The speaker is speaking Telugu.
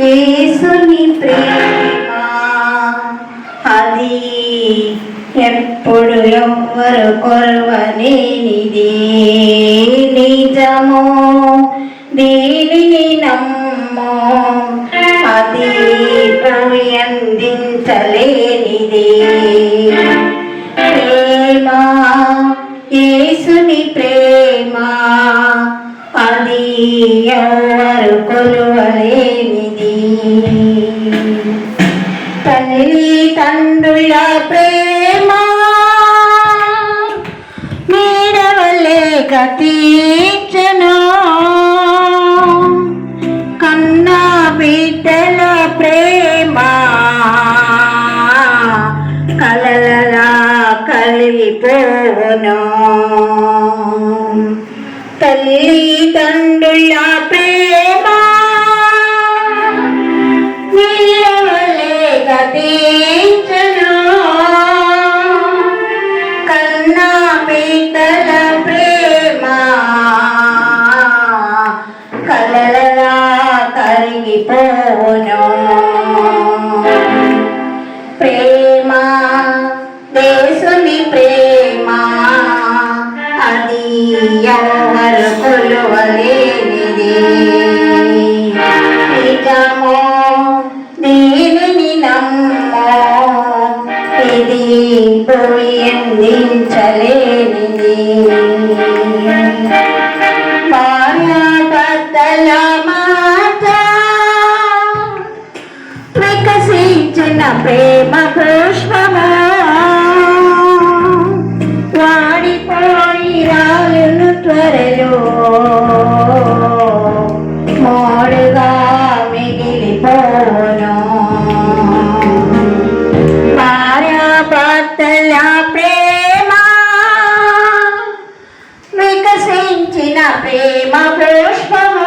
యేసుని ప్రేమ. అది ఎప్పుడు ఎవ్వరు కొరవలేనిది. నిజము దీనిని నమ్మో అది పోయి అందించలేనిది. ప్రేమ యేసుని ప్రేమ అది ఎవరు కొలువలేనిది తల్లి తండ్రుల ప్రేమ మీరవలేక తీర్చను కన్నా బిడ్డల ప్రేమ కలలలా కలిపోను తల్లి తండ్రుల ప్రేమ కరిగిపోను ప్రేమ దేశుని ప్రేమ అది ఎవరు కొలువలేనిది. నిజమో దీనిని నమ్మో ఇది వాడిన ప్రేమ పుష్పము వాడిపోయి రాలును త్వరలో మోడుగా మిగిలిపోను. భార్యాభర్తల ప్రేమ వికసించిన ప్రేమ పుష్పము